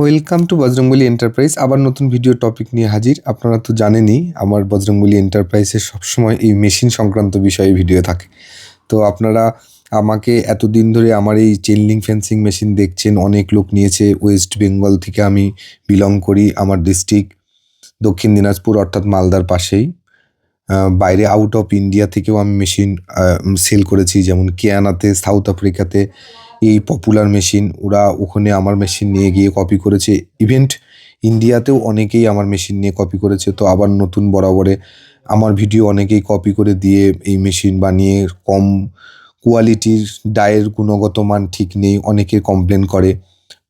Welcome to Bajrangbali enterprise আবার নতুন video topic নিয়ে হাজির। আপনারা তো জানেনই, আমার বজরংবলী এন্টারপ্রাইজে সবসময় এই মেশিন সংক্রান্ত বিষয়ে ভিডিও থাকে। তো আপনারা আমাকে এতদিন ধরে আমার এই চেন লিঙ্ক ফেন্সিং মেশিন দেখছেন, অনেক লোক নিয়েছে ওয়েস্ট বেঙ্গল থেকে আমি বিলং করি, আমার ডিস্ট্রিক্ট দক্ষিণ দিনাজপুর, অর্থাৎ মালদার পাশেই। বাইরে আউট অফ ইন্ডিয়া থেকেও আমি মেশিন সেল করেছি, যেমন কেয়ানাতে সাউথ আফ্রিকাতে এই পপুলার মেশিন ওরা ওখানে আমার মেশিন নিয়ে গিয়ে কপি করেছে ইভেন্ট ইন্ডিয়াতেও অনেকেই আমার মেশিন নিয়ে কপি করেছে, তো আবার নতুন বরাবরে আমার ভিডিও অনেকেই কপি করে দিয়ে এই মেশিন বানিয়ে কম কোয়ালিটির ডায়ের গুণগত মান ঠিক নেই, অনেকে কমপ্লেন করে।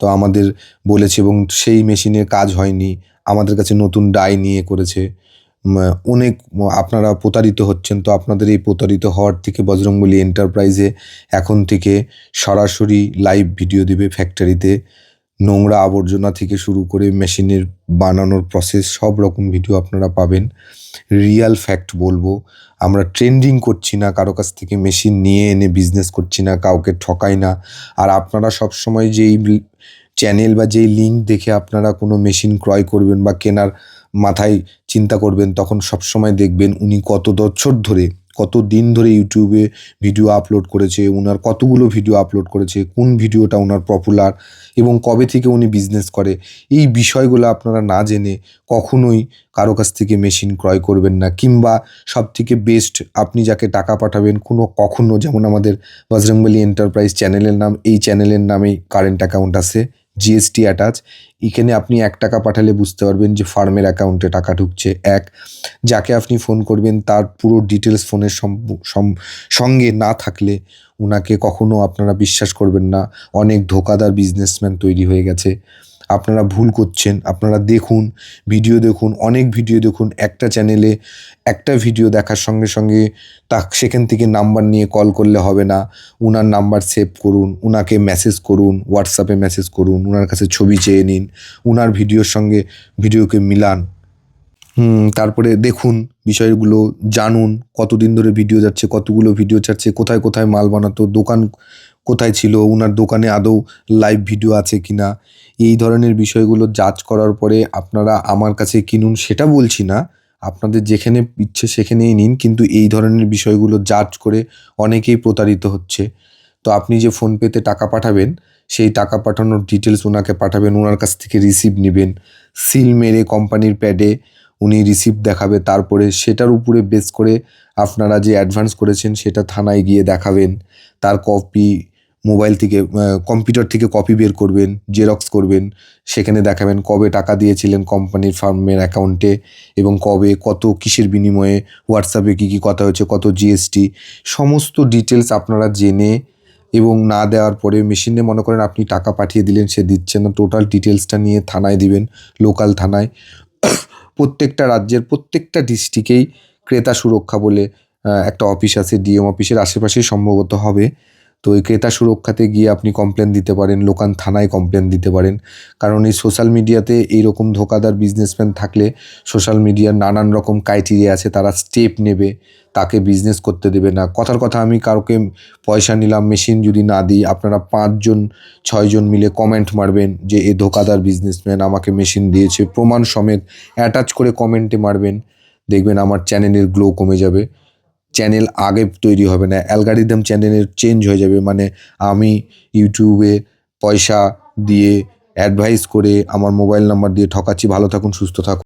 তো আমাদের বলেছে এবং সেই মেশিনের কাজ হয়নি, আমাদের কাছে নতুন ডাই নিয়ে করেছে। অনেক, আপনারা প্রতারিত হচ্ছেন। তো আপনাদের এই প্রতারিত হওয়ার থেকে বজরংবলী এন্টারপ্রাইজে এখন থেকে সরাসরি লাইভ ভিডিও দেবে ফ্যাক্টরিতে নোংরা আবর্জনা থেকে শুরু করে মেশিনের বানানোর প্রসেস সব রকম ভিডিও আপনারা পাবেন। রিয়াল ফ্যাক্ট বলব, আমরা ট্রেন্ডিং করছি না, কারও কাছ থেকে মেশিন নিয়ে এনে বিজনেস করছি না, কাউকে ঠকাই না। আর আপনারা সব সময় যেই চ্যানেল বা যেই লিঙ্ক দেখে আপনারা কোনো মেশিন ক্রয় করবেন বা কেনার মাথায় চিন্তা করবেন, তখন সব সময় দেখবেন উনি কত বছর ধরে, কত দিন ধরে ইউটিউবে ভিডিও আপলোড করেছে ওনার কতগুলো ভিডিও আপলোড করেছে, কোন ভিডিওটা ওনার পপুলার এবং কবে থেকে উনি বিজনেস করে, এই বিষয়গুলো আপনারা না জেনে কখনোই কারও কাছ থেকে মেশিন ক্রয় করবেন না কিংবা সব থেকে বেস্ট আপনি যাকে টাকা পাঠাবেন, কোনো কখনো, যেমন আমাদের বজরংবলী এন্টারপ্রাইজ চ্যানেলের নাম, এই চ্যানেলের নামেই কারেন্ট অ্যাকাউন্ট আছে। জিএসটি অ্যাটাচ এখানে আপনি এক টাকা পাঠালে বুঝতে পারবেন যে ফার্মের অ্যাকাউন্টে টাকা ঢুকছে। এক, যাকে আপনি ফোন করবেন, তার পুরো ডিটেলস ফোনের সঙ্গে না থাকলে ওনাকে কখনো আপনারা বিশ্বাস করবেন না। অনেক ধোকাদার বিজনেসম্যান তৈরি হয়ে গেছে। আপনারা ভুল করছেন, আপনারা দেখুন ভিডিও দেখুন, অনেক ভিডিও দেখুন, একটা চ্যানেলে একটা ভিডিও দেখার সঙ্গে সঙ্গে তা সেখান থেকে নাম্বার নিয়ে কল করলে হবে না। উনার নাম্বার সেভ করুন, উনাকে মেসেজ করুন হোয়াটসঅ্যাপে মেসেজ করুন, উনার কাছে ছবি চেয়ে নিন, উনার ভিডিওর সঙ্গে ভিডিওকে মিলান। তারপরে দেখুন, বিষয়গুলো জানুন, কতদিন ধরে ভিডিও যাচ্ছে, কতগুলো ভিডিও ছাড়ছে, কোথায় কোথায় মাল বানাতো, দোকান কোথায় ছিল ওনার দোকানে আদৌ লাইভ ভিডিও আছে কি না এই ধরনের বিষয়গুলো জাজ করার পরে আপনারা আমার কাছে কিনুন, সেটা বলছি না। আপনাদের যেখানে ইচ্ছে সেখানেই নিন, কিন্তু এই ধরনের বিষয়গুলো জাজ করে অনেকেই প্রতারিত হচ্ছে। তো আপনি যে ফোনপেতে টাকা পাঠাবেন, সেই টাকা পাঠানোর ডিটেলস ওনাকে পাঠাবেন ওনার কাছ থেকে রিসিভ নেবেন। সিল মেরে কোম্পানির প্যাডে উনি রিসিপ্ট দেখাবে, তারপরে সেটার উপরে বেস করে আপনারা যে অ্যাডভান্স করেছেন, সেটা থানায় গিয়ে দেখাবেন। তার কপি মোবাইল থেকে কম্পিউটার থেকে কপি বের করবেন জেরক্স করবেন। সেখানে দেখাবেন কবে টাকা দিয়েছিলেন কোম্পানির ফার্মের অ্যাকাউন্টে এবং কবে, কত কিসের বিনিময়ে হোয়াটসঅ্যাপে কী কী কথা হয়েছে, কত জিএসটি সমস্ত ডিটেলস আপনারা জেনে এবং না দেওয়ার পরে মেশিনে মনে করেন আপনি টাকা পাঠিয়ে দিলেন, সে দিচ্ছে না। টোটাল ডিটেলসটা নিয়ে থানায় দিবেন লোকাল থানায়। প্রত্যেকটা রাজ্যের প্রত্যেকটা ডিস্ট্রিক্টেই ক্রেতা সুরক্ষা বলে একটা অফিস আছে ডিএম অফিসের আশেপাশেই সম্ভবত হবে। তো এই ক্রেতা সুরক্ষাতে গিয়ে আপনি কমপ্লেন দিতে পারেন লোকাল থানায় কমপ্লেন দিতে পারেন। কারণ এই সোশ্যাল মিডিয়াতে এইরকম ধোকাদার বিজনেসম্যান থাকলে সোশ্যাল মিডিয়ার নানান রকম ক্রাইটেরিয়া আছে, তারা স্টেপ নেবে, তাকে বিজনেস করতে দেবে না। কথার কথা আমি কাউকে পয়সা নিলাম মেশিন যদি না দিই, আপনারা পাঁচজন, ছয়জন মিলে কমেন্ট মারবেন যে, এ ধোকাদার বিজনেসম্যান আমাকে মেশিন দিয়েছে। প্রমাণ সমেত অ্যাটাচ করে কমেন্টে মারবেন। দেখবেন আমার চ্যানেলের গ্লো কমে যাবে। চ্যানেল আগে তৈরি হবে না অ্যালগারিদম চ্যানেলের চেঞ্জ হয়ে যাবে মানে আমি ইউটিউবে পয়সা দিয়ে অ্যাডভাইস করে আমার মোবাইল নাম্বার দিয়ে ঠকাচ্ছি, ভালো থাকুন, সুস্থ থাকুন।